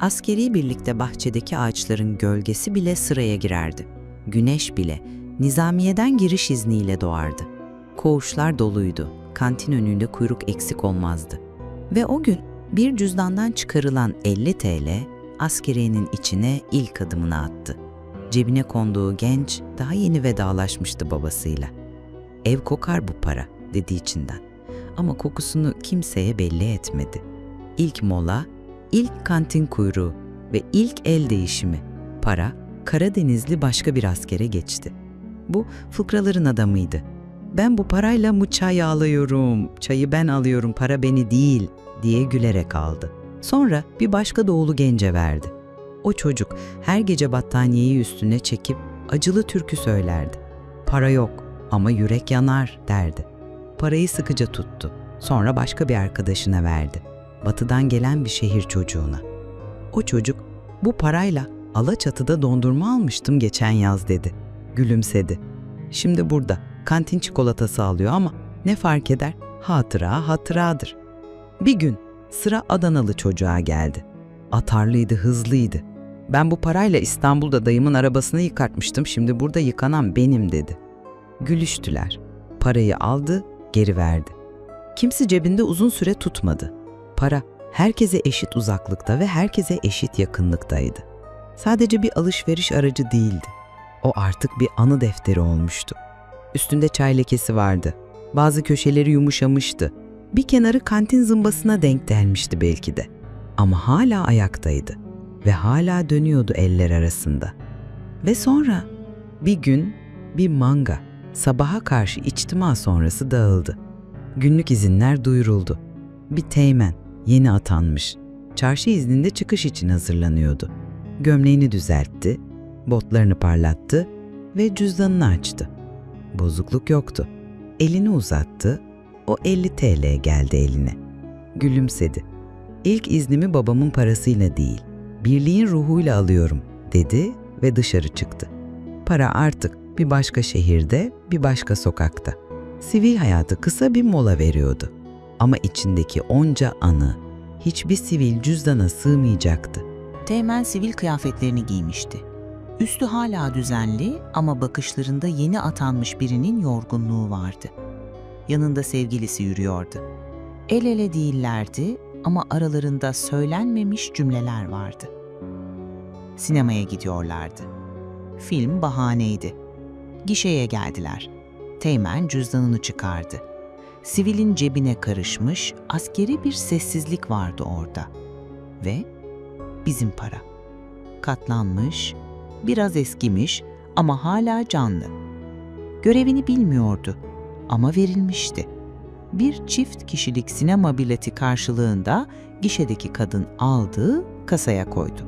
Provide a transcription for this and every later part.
Askeri birlikte bahçedeki ağaçların gölgesi bile sıraya girerdi. Güneş bile nizamiyeden giriş izniyle doğardı. Koğuşlar doluydu. Kantin önünde kuyruk eksik olmazdı. Ve o gün bir cüzdandan çıkarılan 50 TL askeriyenin içine ilk adımını attı. Cebine konduğu genç daha yeni vedalaşmıştı babasıyla. Ev kokar bu para dedi içinden. Ama kokusunu kimseye belli etmedi. İlk mola, ilk kantin kuyruğu ve ilk el değişimi. Para, Karadenizli başka bir askere geçti. Bu fıkraların adamıydı. Ben bu parayla mı çay alıyorum, çayı ben alıyorum, para beni değil diye gülerek aldı. Sonra bir başka doğulu gence verdi. O çocuk her gece battaniyeyi üstüne çekip acılı türkü söylerdi. Para yok ama yürek yanar derdi. Parayı sıkıca tuttu. Sonra başka bir arkadaşına verdi. Batıdan gelen bir şehir çocuğuna. O çocuk bu parayla Alaçatı'da dondurma almıştım geçen yaz dedi. Gülümsedi. Şimdi burada kantin çikolatası alıyor ama ne fark eder? Hatıra hatıradır. Bir gün sıra Adanalı çocuğa geldi. Atarlıydı, hızlıydı. Ben bu parayla İstanbul'da dayımın arabasını yıkartmıştım, şimdi burada yıkanan benim dedi. Gülüştüler. Parayı aldı, geri verdi. Kimse cebinde uzun süre tutmadı. Para herkese eşit uzaklıkta ve herkese eşit yakınlıktaydı. Sadece bir alışveriş aracı değildi. O artık bir anı defteri olmuştu. Üstünde çay lekesi vardı. Bazı köşeleri yumuşamıştı. Bir kenarı kantin zımbasına denk gelmişti belki de. Ama hala ayaktaydı ve hala dönüyordu eller arasında. Ve sonra bir gün bir manga sabaha karşı içtima sonrası dağıldı. Günlük izinler duyuruldu. Bir teğmen yeni atanmış. Çarşı izninde çıkış için hazırlanıyordu. Gömleğini düzeltti, botlarını parlattı ve cüzdanını açtı. Bozukluk yoktu. Elini uzattı, o 50 TL geldi eline. Gülümsedi. İlk iznimi babamın parasıyla değil, birliğin ruhuyla alıyorum dedi ve dışarı çıktı. Para artık bir başka şehirde, bir başka sokakta. Sivil hayatı kısa bir mola veriyordu. Ama içindeki onca anı hiçbir sivil cüzdana sığmayacaktı. Teğmen sivil kıyafetlerini giymişti. Üstü hala düzenli ama bakışlarında yeni atanmış birinin yorgunluğu vardı. Yanında sevgilisi yürüyordu. El ele değillerdi ama aralarında söylenmemiş cümleler vardı. Sinemaya gidiyorlardı. Film bahaneydi. Gişeye geldiler. Teğmen cüzdanını çıkardı. Sivilin cebine karışmış askeri bir sessizlik vardı orada. Ve bizim para. Katlanmış, biraz eskimiş ama hala canlı. Görevini bilmiyordu ama verilmişti. Bir çift kişilik sinema bileti karşılığında gişedeki kadın aldı, kasaya koydu.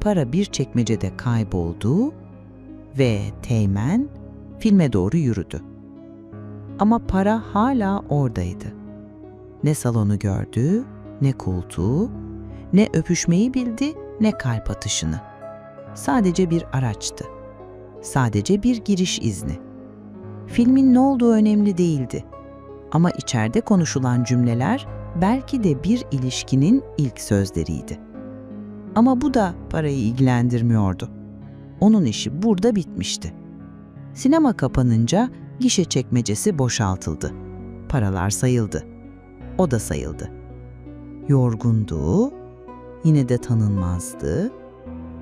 Para bir çekmecede kayboldu ve Teğmen filme doğru yürüdü. Ama para hala oradaydı. Ne salonu gördü, ne koltuğu, ne öpüşmeyi bildi, ne kalp atışını. Sadece bir araçtı. Sadece bir giriş izni. Filmin ne olduğu önemli değildi. Ama içeride konuşulan cümleler belki de bir ilişkinin ilk sözleriydi. Ama bu da parayı ilgilendirmiyordu. Onun işi burada bitmişti. Sinema kapanınca gişe çekmecesi boşaltıldı. Paralar sayıldı. O da sayıldı. Yorgundu, yine de tanınmazdı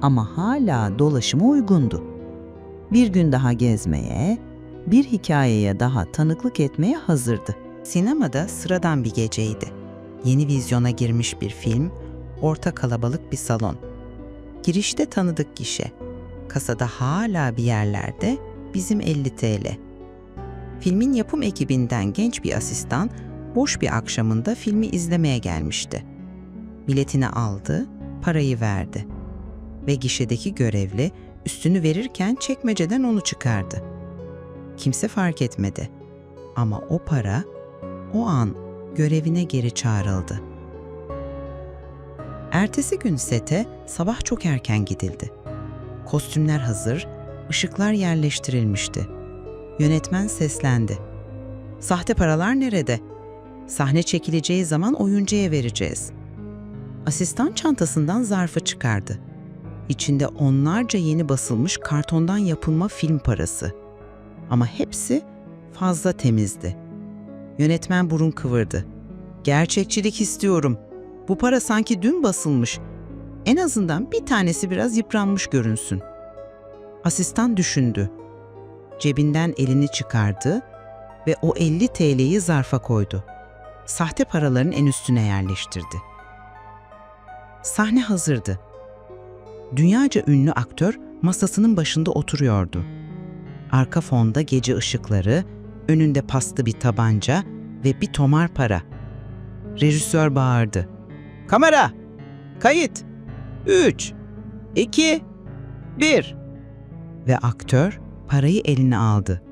ama hala dolaşıma uygundu. Bir gün daha gezmeye, bir hikayeye daha tanıklık etmeye hazırdı. Sinemada sıradan bir geceydi. Yeni vizyona girmiş bir film, orta kalabalık bir salon. Girişte tanıdık gişe. Kasada hala bir yerlerde bizim 50 TL. Filmin yapım ekibinden genç bir asistan boş bir akşamında filmi izlemeye gelmişti. Biletini aldı, parayı verdi. Ve gişedeki görevli üstünü verirken çekmeceden onu çıkardı. Kimse fark etmedi. Ama o para o an görevine geri çağrıldı. Ertesi gün sete sabah çok erken gidildi. Kostümler hazır, ışıklar yerleştirilmişti. Yönetmen seslendi. Sahte paralar nerede? Sahne çekileceği zaman oyuncuya vereceğiz. Asistan çantasından zarfı çıkardı. İçinde onlarca yeni basılmış kartondan yapılma film parası. Ama hepsi fazla temizdi. Yönetmen burun kıvırdı. Gerçekçilik istiyorum. Bu para sanki dün basılmış. En azından bir tanesi biraz yıpranmış görünsün. Asistan düşündü. Cebinden elini çıkardı ve o 50 TL'yi zarfa koydu. Sahte paraların en üstüne yerleştirdi. Sahne hazırdı. Dünyaca ünlü aktör masasının başında oturuyordu. Arka fonda gece ışıkları, önünde paslı bir tabanca ve bir tomar para. Rejisör bağırdı. Kamera! Kayıt! 3, 2, 1. Ve aktör parayı eline aldı.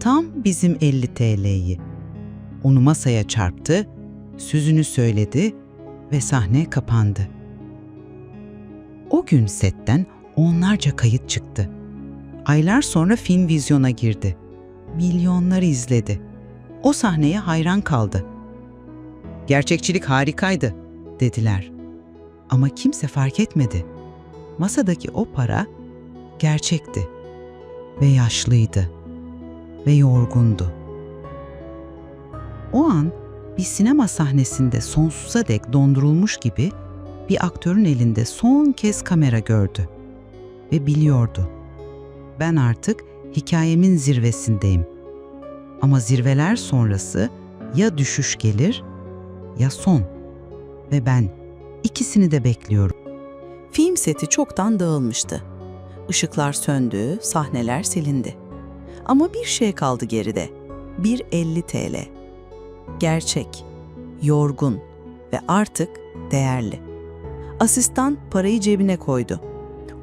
Tam bizim 50 TL'yi. Onu masaya çarptı, sözünü söyledi ve sahne kapandı. O gün setten onlarca kayıt çıktı. Aylar sonra film vizyona girdi. Milyonlar izledi. O sahneye hayran kaldı. Gerçekçilik harikaydı, dediler. Ama kimse fark etmedi. Masadaki o para gerçekti ve yaşlıydı ve yorgundu. O an bir sinema sahnesinde sonsuza dek dondurulmuş gibi bir aktörün elinde son kez kamera gördü ve biliyordu. Ben artık hikayemin zirvesindeyim. Ama zirveler sonrası ya düşüş gelir ya son ve ben ikisini de bekliyorum. Film seti çoktan dağılmıştı. Işıklar söndü, sahneler silindi. Ama bir şey kaldı geride. Bir 50 TL. Gerçek, yorgun ve artık değerli. Asistan parayı cebine koydu.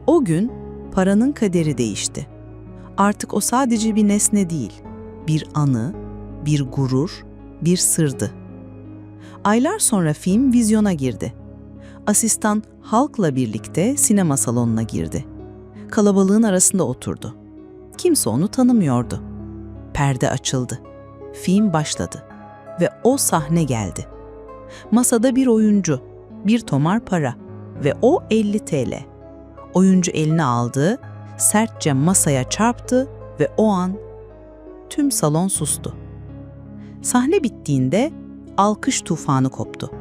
O gün paranın kaderi değişti. Artık o sadece bir nesne değil, bir anı, bir gurur, bir sırdı. Aylar sonra film vizyona girdi. Asistan halkla birlikte sinema salonuna girdi. Kalabalığın arasında oturdu. Kimse onu tanımıyordu. Perde açıldı. Film başladı ve o sahne geldi. Masada bir oyuncu, bir tomar para ve o 50 TL. Oyuncu elini aldı, sertçe masaya çarptı ve o an tüm salon sustu. Sahne bittiğinde alkış tufanı koptu.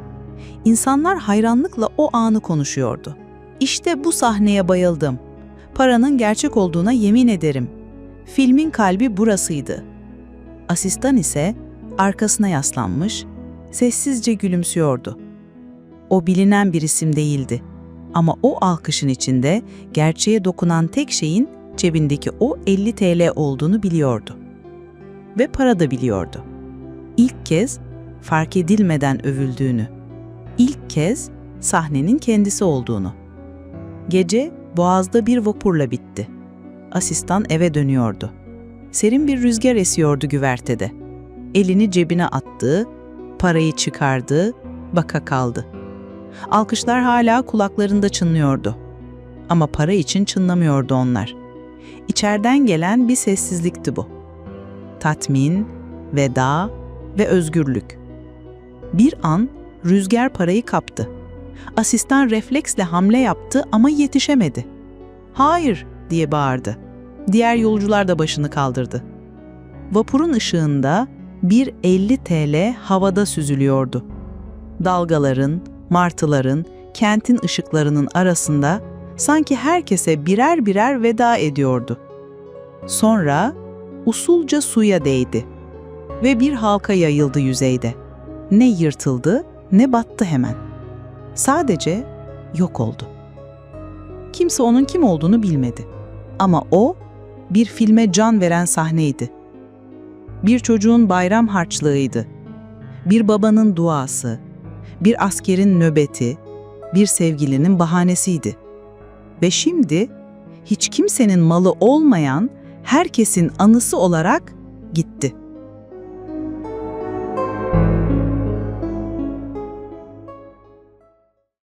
İnsanlar hayranlıkla o anı konuşuyordu. İşte bu sahneye bayıldım. Paranın gerçek olduğuna yemin ederim. Filmin kalbi burasıydı. Asistan ise arkasına yaslanmış, sessizce gülümsüyordu. O bilinen bir isim değildi. Ama o alkışın içinde gerçeğe dokunan tek şeyin cebindeki o 50 TL olduğunu biliyordu. Ve para da biliyordu. İlk kez fark edilmeden övüldüğünü, ilk kez sahnenin kendisi olduğunu. Gece boğazda bir vapurla bitti. Asistan eve dönüyordu. Serin bir rüzgar esiyordu güvertede. Elini cebine attı, parayı çıkardı, baka kaldı. Alkışlar hala kulaklarında çınlıyordu. Ama para için çınlamıyordu onlar. İçeriden gelen bir sessizlikti bu. Tatmin, veda ve özgürlük. Bir an rüzgar parayı kaptı. Asistan refleksle hamle yaptı ama yetişemedi. "Hayır!" diye bağırdı. Diğer yolcular da başını kaldırdı. Vapurun ışığında bir 50 TL havada süzülüyordu. Dalgaların, martıların, kentin ışıklarının arasında sanki herkese birer birer veda ediyordu. Sonra usulca suya değdi ve bir halka yayıldı yüzeyde. Ne yırtıldı ne battı hemen. Sadece yok oldu. Kimse onun kim olduğunu bilmedi. Ama o bir filme can veren sahneydi. Bir çocuğun bayram harçlığıydı. Bir babanın duası, bir askerin nöbeti, bir sevgilinin bahanesiydi. Ve şimdi hiç kimsenin malı olmayan herkesin anısı olarak gitti.